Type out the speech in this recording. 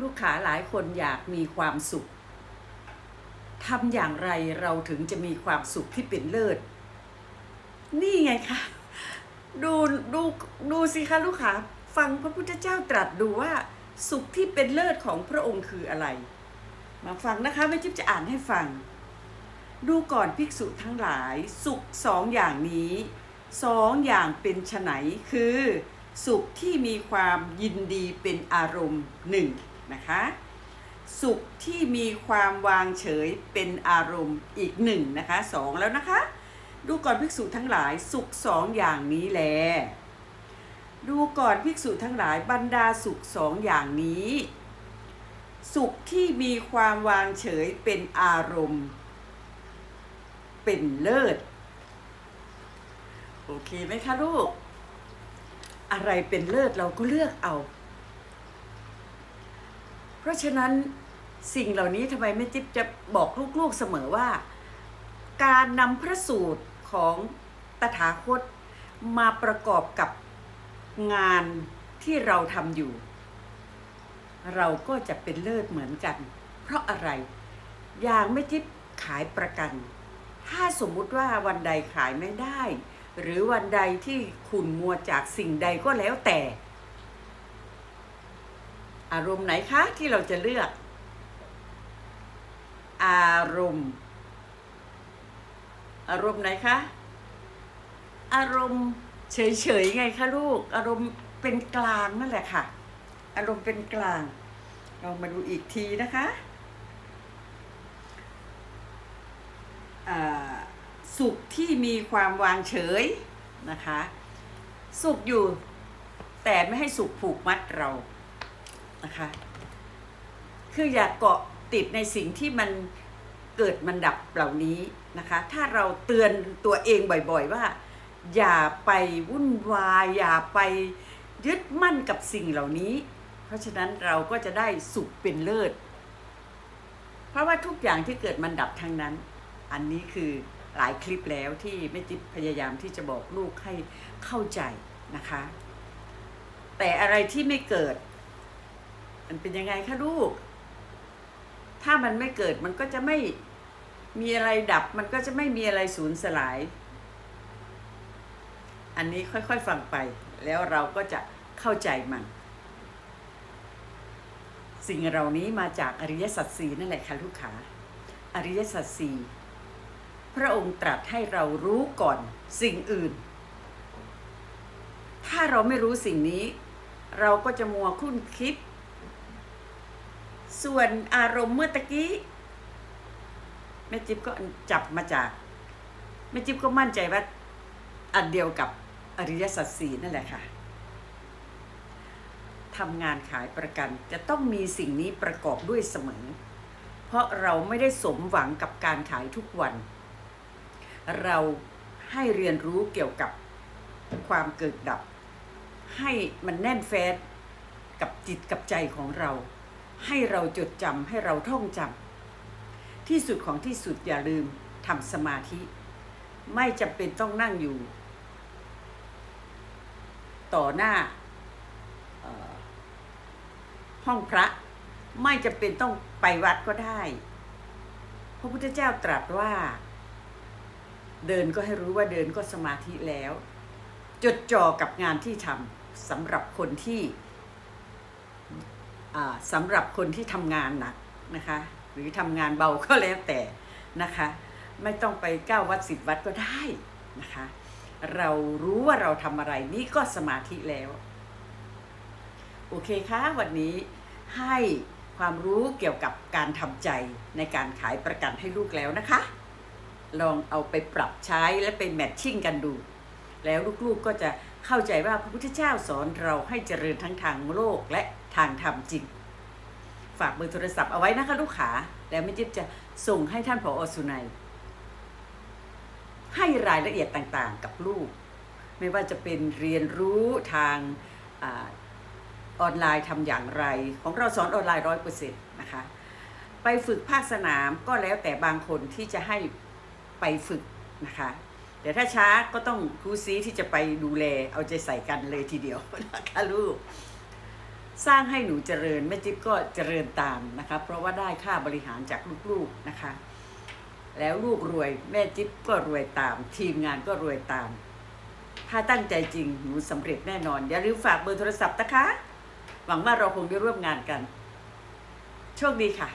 ลูกค้าหลายคนอยากมีความสุขทำอย่างไรเราถึงจะมีความสุขที่เป็นเลิศ นี่ไงคะ ดูดูดูสิคะลูกค้าฟังพระพุทธเจ้าตรัสดูว่าสุขที่เป็นเลิศของพระองค์คืออะไร มาฟังนะคะแม่จิ๊บจะอ่านให้ฟัง ดูก่อนภิกษุทั้งหลาย สุขสองอย่างนี้สองอย่างเป็นไฉนคือ สุขที่มีความยินดีเป็นอารมณ์หนึ่ง นะคะ สุขที่มีความวางเฉยเป็นอารมณ์อีกหนึ่งนะคะสองแล้วนะคะ ดูก่อนภิกษุทั้งหลายสุขสองอย่างนี้แล ดูก่อนภิกษุทั้งหลายบรรดาสุขสองอย่างนี้ สุขที่มีความวางเฉยเป็นอารมณ์ เป็นเลิศโอเคไหมคะลูก อะไรเป็นเลิศเราก็เลือกเอา เพราะฉะนั้นสิ่งเหล่านี้ทำไมแม่จิ๊บจะบอกลูกๆเสมอว่า การนำพระสูตรของตถาคตมาประกอบกับงานที่เราทำอยู่ เราก็จะเป็นเลิศเหมือนกัน เพราะอะไร อย่างไม่จิ๊บขายประกัน ถ้าสมมุติว่าวันใดขายไม่ได้ หรือวันใดที่ขุนมัวจากสิ่งใดก็แล้วแต่ อารมณ์ไหนคะที่เราจะเลือก อารมณ์ อารมณ์ไหนคะ อารมณ์เฉยๆไงคะลูก อารมณ์เป็นกลางนั่นแหละค่ะ อารมณ์เป็นกลาง เรามาดูอีกทีนะคะสุขที่มีความวางเฉยนะคะ สุขอยู่แต่ไม่ให้สุขผูกมัดเรา นะคะคืออย่าเกาะติดในสิ่งที่มันเกิดมันดับเหล่านี้นะคะ ถ้าเราเตือนตัวเองบ่อยๆว่า อย่าไปวุ่นวาย อย่าไปยึดมั่นกับสิ่งเหล่านี้ เพราะฉะนั้นเราก็จะได้สุขเป็นเลิศ เพราะว่าทุกอย่างที่เกิดมันดับทั้งนั้น อันนี้คือหลายคลิปแล้วที่แม่จิ๊บพยายามที่จะบอกลูกให้เข้าใจนะคะ แต่อะไรที่ไม่เกิด มันเป็นยังไงคะลูก ถ้ามันไม่เกิดมันก็จะไม่มีอะไรดับ มันก็จะไม่มีอะไรสูญสลาย อันนี้ค่อยๆฟังไป แล้วเราก็จะเข้าใจมัน สิ่งเหล่านี้มาจากอริยสัจสีนั่นแหละค่ะลูกค้าอริยสัจสีพระองค์ตรัสให้เรารู้ก่อนสิ่งอื่น ถ้าเราไม่รู้สิ่งนี้ เราก็จะมัวคุ้นคิด ส่วนอารมณ์เมื่อตะกี้แม่จิ๊บก็จับมาจากแม่จิ๊บก็มั่นใจว่าอันเดียวกับอริยสัจสี่นั่นแหละค่ะทำงานขายประกันจะต้องมีสิ่งนี้ประกอบด้วยเสมอ เพราะเราไม่ได้สมหวังกับการขายทุกวัน เราให้เรียนรู้เกี่ยวกับความเกิดดับ ให้มันแน่นแฟ้นกับจิตกับใจของเรา ให้เราจดจำให้เราท่องจำที่สุดของที่สุดอย่าลืมทำสมาธิ ไม่จำเป็นต้องนั่งอยู่ ต่อหน้าห้องพระไม่จำเป็นต้องไปวัดก็ได้ พระพุทธเจ้าตรัสว่า เดินก็ให้รู้ว่าเดินก็สมาธิแล้ว จดจ่อกับงานที่ทำสำหรับคนที่ สำหรับคนที่ทำงานหนักนะคะ หรือทำงานเบาก็แล้วแต่นะคะ ไม่ต้องไปก้าวัดสิบวัดก็ได้นะคะ เรารู้ว่าเราทำอะไรนี่ก็สมาธิแล้ว โอเคคะวันนี้ให้ความรู้เกี่ยวกับการทำใจในการขายประกันให้ลูกแล้วนะคะ ลองเอาไปปรับใช้และไปแมทชิ่งกันดู แล้วลูกๆก็จะเข้าใจว่าพระพุทธเจ้าสอนเราให้เจริญทั้งทางโลกและ ทางธรรมจริง ฝากเบอร์โทรศัพท์เอาไว้นะคะลูกขาแล้วแม่จิ๊บจะส่งให้ท่านผออสุนัยให้รายละเอียดต่างๆ กับลูก ไม่ว่าจะเป็นเรียนรู้ทางอออนไลน์ทำอย่างไร ของเราสอนออนไลน์ร้อยเปอร์เซ็นต์นะคะ ไปฝึกภาคสนามก็แล้วแต่บางคนที่จะให้ไปฝึกนะคะแต่ถ้าช้าก็ต้องครูซีที่จะไปดูแลเอาใจใส่กันเลยทีเดียวนะคะลูก สร้างให้หนูเจริญแม่จิ๊บก็เจริญตามนะคะ เพราะว่าได้ค่าบริหารจากลูกๆนะคะ แล้วลูกรวยแม่จิ๊บก็รวยตาม ทีมงานก็รวยตาม ถ้าตั้งใจจริงหนูสำเร็จแน่นอน อย่าลืมฝากเบอร์โทรศัพท์นะคะ หวังว่าเราคงได้ร่วมงานกัน โชคดีค่ะ